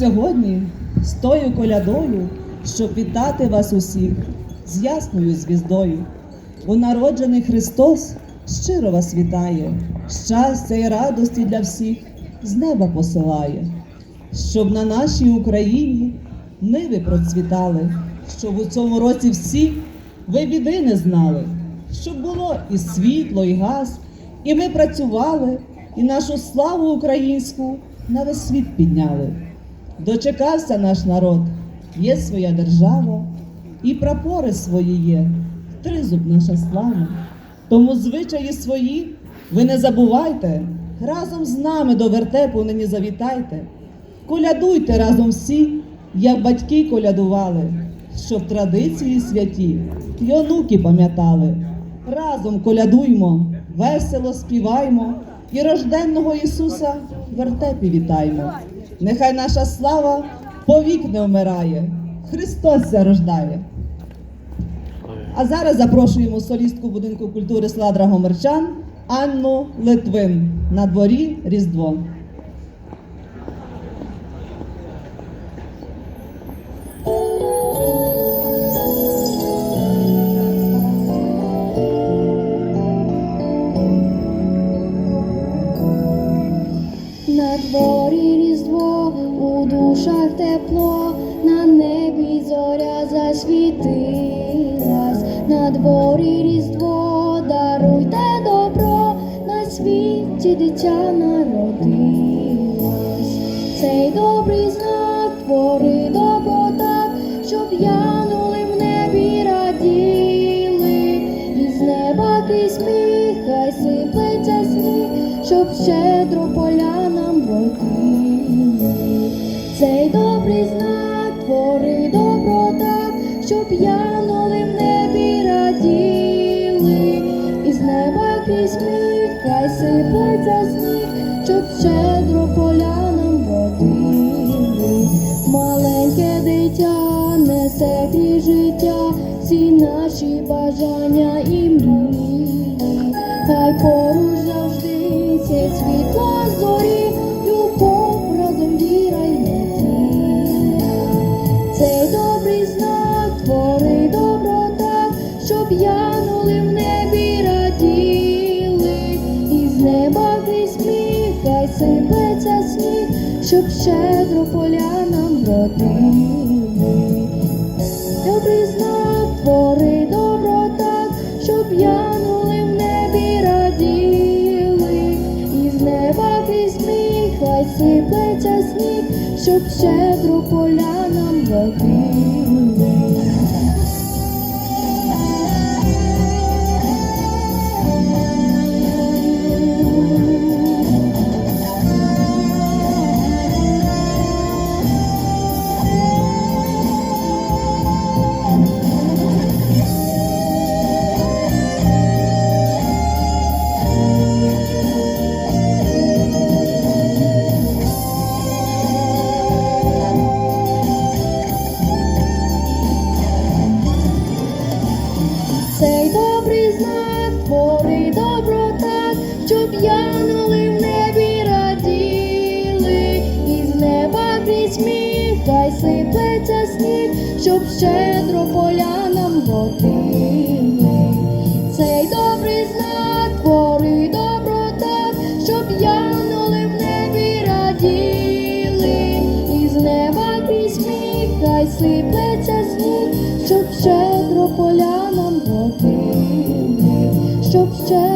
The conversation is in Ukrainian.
Сьогодні з тою колядою, щоб вітати вас усіх з ясною звіздою. У народжений Христос щиро вас вітає, щастя і радості для всіх з неба посилає, щоб на нашій Україні ниви процвітали, щоб у цьому році всі ви біди не знали, щоб було і світло, і газ, і ми працювали, і нашу славу українську на весь світ підняли. Дочекався наш народ, є своя держава, і прапори свої є, тризуб наша слава. Тому звичаї свої ви не забувайте, разом з нами до вертепу нині завітайте. Колядуйте разом всі, як батьки колядували, щоб традиції святі й онуки пам'ятали. Разом колядуймо, весело співаймо і рожденного Ісуса вертепі вітаймо. Нехай наша слава повік не вмирає, Христос зарождає. А зараз запрошуємо солістку будинку культури села Драгомирчан Анну Литвин на дворі Різдво. У душах тепло, на небі зоря засвітилась, на дворі різдво, даруйте добро, на світі дитя народилось. Цей добрий знак твори добро так, щоб янули в небі раділи, і з неба крізь сміх, хай сиплеться сніг, щоб щедро хай сиплеться сніг, щоб щедро полянам родили. Маленьке дитя несе крізь життя, всі наші бажання і мрії. Хай поруч завжди світло зорі, щоб щедро полянам родини, Добрий знак твори добро так, щоб янули в небі раділи, і з неба крізь сміх, хай сиплеться сніг, щоб щедро полянам родили. Сиплеться сніг, щоб щедро полянам родили. Цей добрий знак твори добро так, щоб янули в небі раділи, і з неба сміх, хай сиплеться сніг, щоб щедро полянам родили, щоб щедро